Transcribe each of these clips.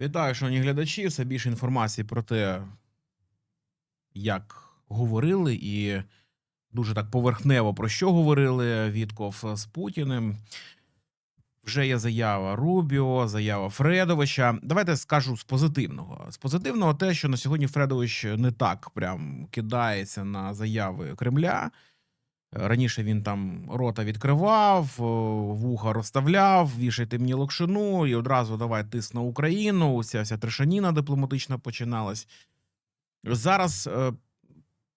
Вітаю, шановні глядачі. Все більше інформації про те, як говорили, і дуже так поверхнево про що говорили Вітков з Путіним. Вже є заява Рубіо, заява Фредовича. Давайте скажу з позитивного. З позитивного те, що на сьогодні Фредович не так прям кидається на заяви Кремля. Раніше він там рота відкривав, вуха розставляв, вішайте мені локшину, і одразу давай тиск на Україну. Ця вся трешаніна дипломатична починалась. Зараз е,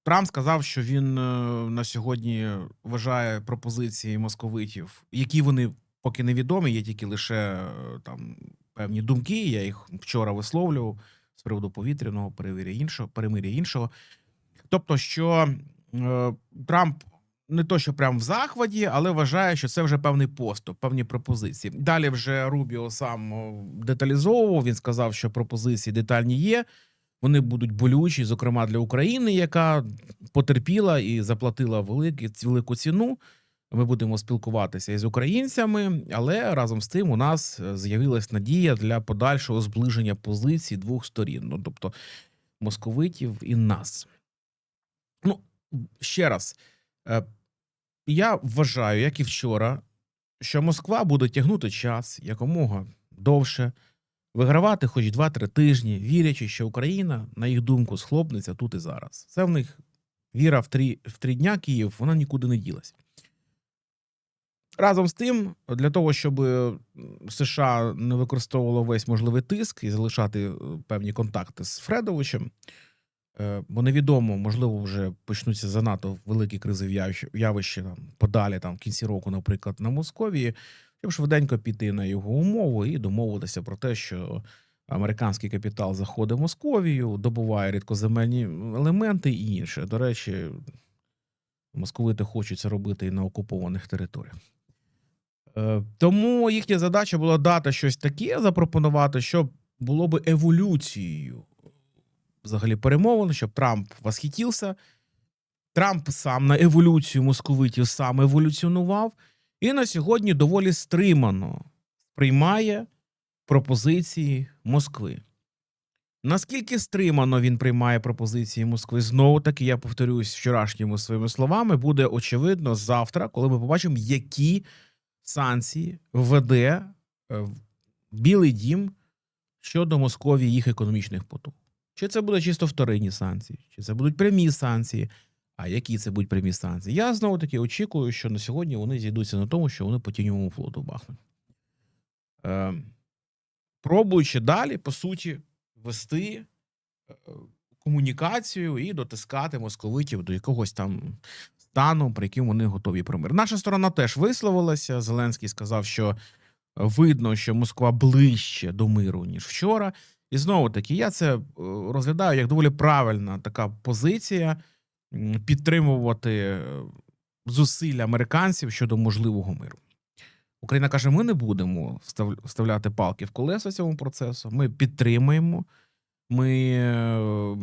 Трамп сказав, що він е, на сьогодні вважає пропозиції московитів, які вони поки невідомі, є тільки лише е, там певні думки. Я їх вчора висловлював з приводу повітряного перемир'я іншого, перемир'я іншого. Тобто, що е, Трамп не то, що прям в захваті, але вважає, що це вже певний поступ, певні пропозиції. Далі вже Рубіо сам деталізовував. Він сказав, що пропозиції детальні є. Вони будуть болючі, зокрема для України, яка потерпіла і заплатила великі, велику ціну. Ми будемо спілкуватися із українцями, але разом з тим у нас е, з'явилась надія для подальшого зближення позицій двох сторін, ну тобто московитів і нас. Ну, ще раз, е, я вважаю, як і вчора, що Москва буде тягнути час якомога довше, вигравати хоч 2-3 тижні, вірячи, що Україна, на їх думку, схлопнеться тут і зараз. Це в них віра в три, в три дня Київ, вона нікуди не ділась. Разом з тим, для того, щоб е, США не використовувало весь можливий тиск і залишати е, певні контакти з Фредовичем, бо невідомо, можливо, вже почнуться занадто великі кризові явища- там, подалі, там, в кінці року, наприклад, на Московії, щоб швиденько піти на його умови і домовитися про те, що американський капітал заходить в Московію, добуває рідкоземельні елементи і інше. До речі, московити хочуть це робити і на окупованих територіях. Е, Тому їхня задача була дати щось таке, запропонувати, щоб було би еволюцією взагалі перемовин, щоб Трамп восхитився. Трамп сам на еволюцію московитів сам еволюціонував, і на сьогодні доволі стримано приймає пропозиції Москви. Наскільки стримано він приймає пропозиції Москви, знову таки, я повторюсь вчорашніми своїми словами, буде очевидно завтра, коли ми побачимо, які санкції введе е, Білий Дім щодо Московії їх економічних потуг. Чи це буде чисто вторинні санкції, чи це будуть прямі санкції. А які це будуть прямі санкції? Я знову таки очікую, що на сьогодні вони зійдуться на тому, що вони по тіньовому флоту бахнуть. Е, пробуючи далі, по суті, вести е, комунікацію і дотискати московитів до якогось там стану, при яким вони готові про мир. Наша сторона теж висловилася. Зеленський сказав, що видно, що Москва ближче до миру, ніж вчора. І знову таки, я це е, розглядаю як доволі правильна така позиція підтримувати е, зусилля американців щодо можливого миру. Україна каже: ми не будемо вставляти палки в колеса цьому процесу. Ми підтримуємо. Ми е,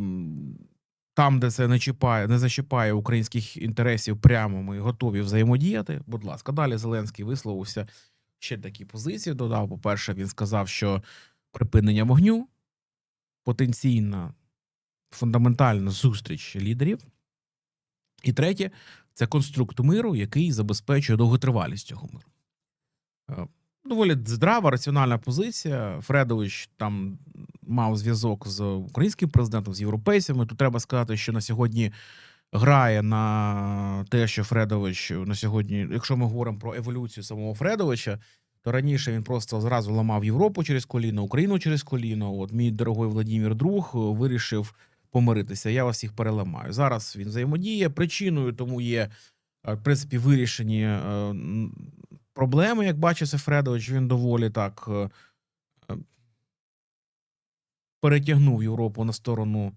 там, де це не чіпає, не зачіпає українських інтересів, прямо ми готові взаємодіяти. Будь ласка, далі Зеленський висловився ще такі позиції. Додав. По-перше, він сказав, що припинення вогню потенційна фундаментальна зустріч лідерів. І третє це конструкт миру, який забезпечує довготривалість цього миру. Е, Доволі здрава, раціональна позиція. Фредович там мав зв'язок з українським президентом, з європейцями. Тут треба сказати, що на сьогодні грає на те, що Фредович на сьогодні, якщо ми говоримо про еволюцію самого Фредовича, то раніше він просто зразу ламав Європу через коліно, Україну через коліно. От мій дорогой Владимир Друг е, вирішив помиритися. Я вас всіх переламаю. Зараз він взаємодіє. Причиною тому є е, в принципі вирішені е, проблеми, як бачиться Фредович. Він доволі так перетягнув Європу на сторону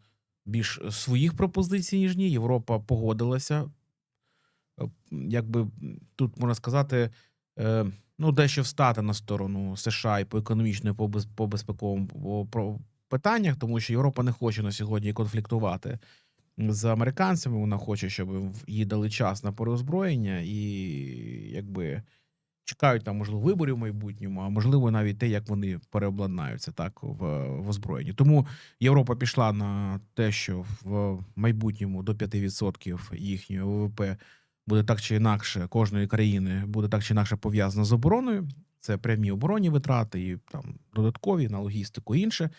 більш своїх пропозицій, ніж ні. Європа погодилася. Якби тут можна сказати, ну, дещо встати на сторону США і по економічному, по, без, по безпековому по- про питаннях, тому що Європа не хоче на сьогодні конфліктувати з американцями. Вона хоче, щоб їй дали час на переозброєння, і якби чекають там, можливо, виборів в майбутньому, а можливо, навіть те, як вони переобладнаються так в, в озброєнні. Тому Європа пішла на те, що в майбутньому до 5% їхнього ВВП буде так чи інакше, кожної країни буде так чи інакше пов'язано з обороною. Це прямі оборонні витрати і там додаткові на логістику і інше.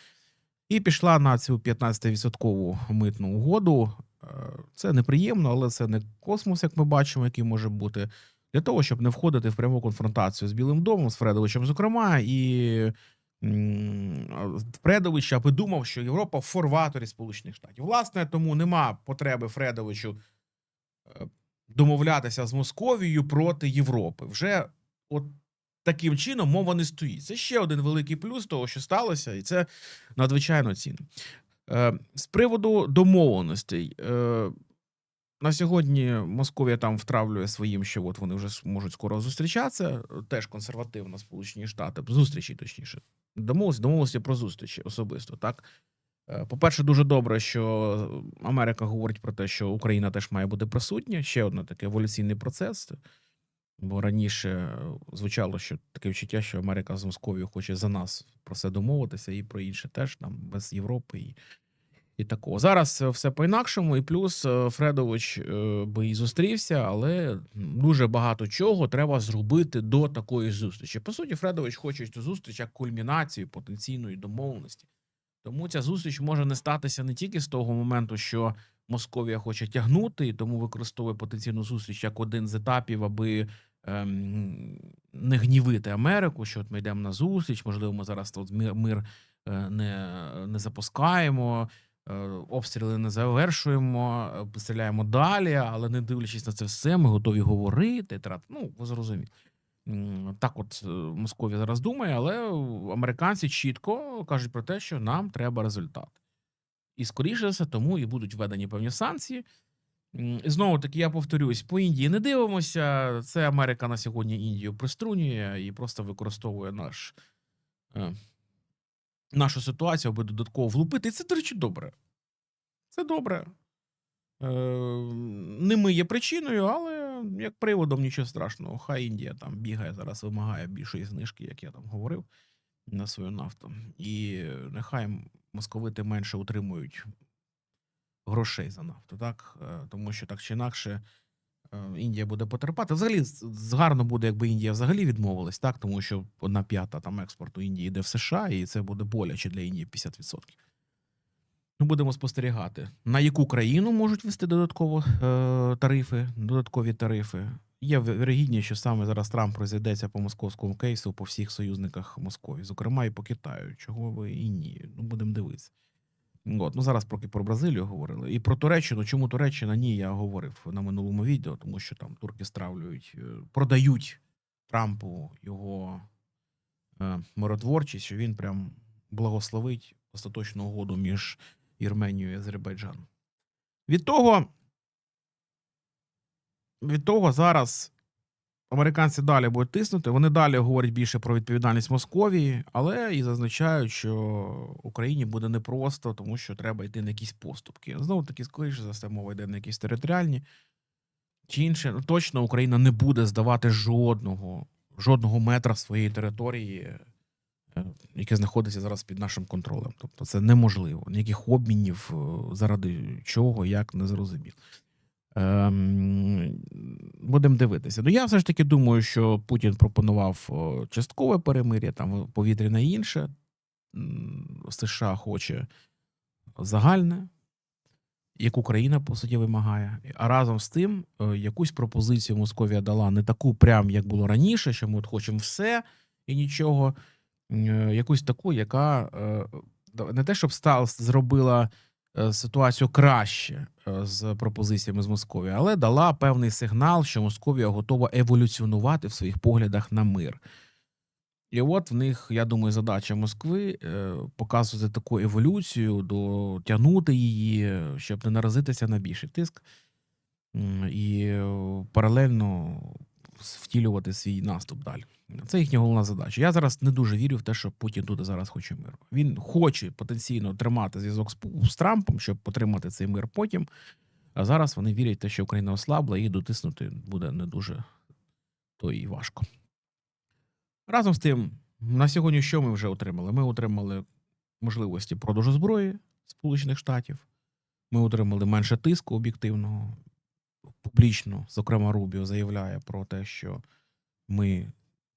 І пішла на цю 15% митну угоду. Е, Це неприємно, але це не космос, як ми бачимо, який може бути. Для того, щоб не входити в пряму конфронтацію з Білим домом, з Фредовичем, зокрема, і Фредович аби думав, що Європа в форваторі Сполучених Штатів. Власне, тому нема потреби Фредовичу е, домовлятися з Московією проти Європи. Вже от таким чином мова не стоїть. Це ще один великий плюс того, що сталося, і це надзвичайно цінно. Е, З приводу домовленостей. Е, на сьогодні Московія там втравлює своїм, що от вони вже можуть скоро зустрічатися. Теж консервативно Сполучені Штати, зустрічі, точніше. Домовилися, домовилися про зустрічі особисто, так? Е, По-перше, дуже добре, що Америка говорить про те, що Україна теж має бути присутня. Ще один такий еволюційний процес. Бо раніше звучало, що таке відчуття, що Америка з Московією хоче за нас про це домовитися, і про інше теж там без Європи і, і такого. Зараз все по-інакшому, і плюс е, Фредович е, би і зустрівся, але дуже багато чого треба зробити до такої зустрічі. По суті, Фредович хоче цю зустріч як кульмінацію потенційної домовленості. Тому ця зустріч може не статися не тільки з того моменту, що Московія хоче тягнути, і тому використовує потенційну зустріч як один з етапів, аби ем, не гнівити Америку, що от ми йдемо на зустріч, можливо, ми зараз тут мир, мир е, не, не запускаємо, е, обстріли не завершуємо, е, стріляємо далі, але не дивлячись на це все, ми готові говорити. Ну, ви зрозуміли. Так, от е, Московія зараз думає, але американці чітко кажуть про те, що нам треба результат. І скоріше за все, тому і будуть введені певні санкції. І знову таки, я повторюсь, по Індії не дивимося. Це Америка на сьогодні Індію приструнює і просто використовує наш, е, нашу ситуацію, аби додатково влупити. І це, до речі, добре. Це добре. Е, не ми є причиною, але як приводом нічого страшного. Хай Індія там бігає зараз, вимагає більшої знижки, як я там говорив, на свою нафту. І нехай московити менше утримують грошей за нафту, так? Е, Тому що так чи інакше е, Індія буде потерпати. Взагалі, гарно буде, якби Індія взагалі відмовилась, так? Тому що одна п'ята там експорту Індії йде в США, і це буде боляче для Індії 50%. Ну, будемо спостерігати, на яку країну можуть вести додатково е, тарифи, додаткові тарифи. Є вірогідність, що саме зараз Трамп розійдеться по московському кейсу по всіх союзниках Московії, зокрема і по Китаю. Чого ви і ні? Ну, будемо дивитися. От, ну зараз поки про Бразилію говорили. І про Туреччину. Чому Туреччина? Ні, я говорив на минулому відео, тому що там турки стравлюють, е, продають Трампу його е, миротворчість, що він прям благословить остаточну угоду між Вірменією і Азербайджаном. Від того, від того зараз американці далі будуть тиснути. Вони далі говорять більше про відповідальність Московії, але і зазначають, що Україні буде непросто, тому що треба йти на якісь поступки. Знову таки, скоріше за все, мова йде на якісь територіальні чи інше. Точно Україна не буде здавати жодного, жодного метра своєї території, яке знаходиться зараз під нашим контролем. Тобто це неможливо. Ніяких обмінів е, заради чого, як не зрозуміло. Ем, будемо дивитися. Ну, я все ж таки думаю, що Путін пропонував часткове перемир'я, там повітряне інше. США хоче загальне, як Україна, по суті, вимагає. А разом з тим, е, якусь пропозицію Московія дала не таку, прям як було раніше, що ми от хочемо все і нічого. Е, Якусь таку, яка е, не те, щоб стала, зробила е, ситуацію краще е, з пропозиціями з Московії, але дала певний сигнал, що Московія готова еволюціонувати в своїх поглядах на мир. І от в них, я думаю, задача Москви е, показувати таку еволюцію, дотягнути її, щоб не наразитися на більший тиск, і е, паралельно втілювати свій наступ далі. Це їхня головна задача. Я зараз не дуже вірю в те, що Путін тут зараз хоче миру. Він хоче потенційно тримати зв'язок з, з Трампом, щоб потримати цей мир потім. А зараз вони вірять те, що Україна ослабла, і дотиснути буде не дуже то і важко. Разом з тим, на сьогодні що ми вже отримали? Ми отримали можливості продажу зброї Сполучених Штатів. Ми отримали менше тиску об'єктивного. Публічно, зокрема, Рубіо заявляє про те, що ми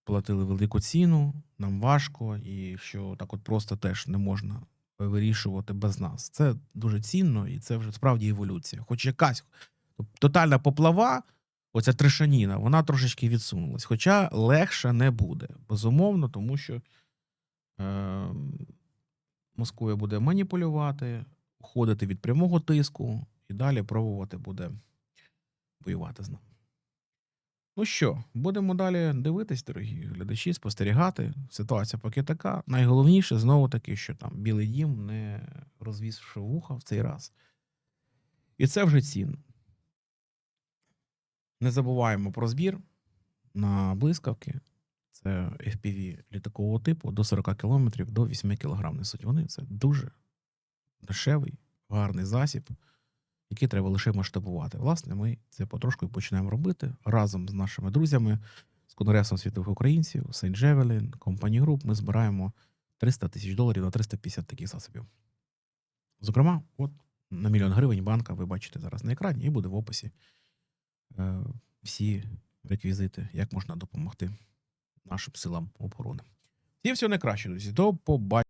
платили велику ціну, нам важко, і що так от просто теж не можна вирішувати без нас. Це дуже цінно, і це вже справді еволюція. Хоч якась тотальна поплава, оця трешаніна, вона трошечки відсунулась. Хоча легше не буде, безумовно, тому що е, Московія буде маніпулювати, уходити від прямого тиску і далі пробувати буде воювати з нами. Ну що, будемо далі дивитись, дорогі глядачі, спостерігати. Ситуація поки така. Найголовніше знову таки, що там Білий Дім не розвісивши вуха в цей раз. І це вже цінно. Не забуваємо про збір на блискавки. Це FPV літакового типу до 40 км до 8 кг несуть. Вони це дуже дешевий, гарний засіб, який треба лише масштабувати. Власне, ми це потрошку і починаємо робити разом з нашими друзями з Конгресом світових українців, Saint Javelin, компанії груп. Ми збираємо 300 тисяч доларів на 350 таких засобів. Зокрема, от на мільйон гривень банка ви бачите зараз на екрані, і буде в описі е, всі реквізити, як можна допомогти нашим силам оборони. Всім всього найкраще, друзі. До побачення.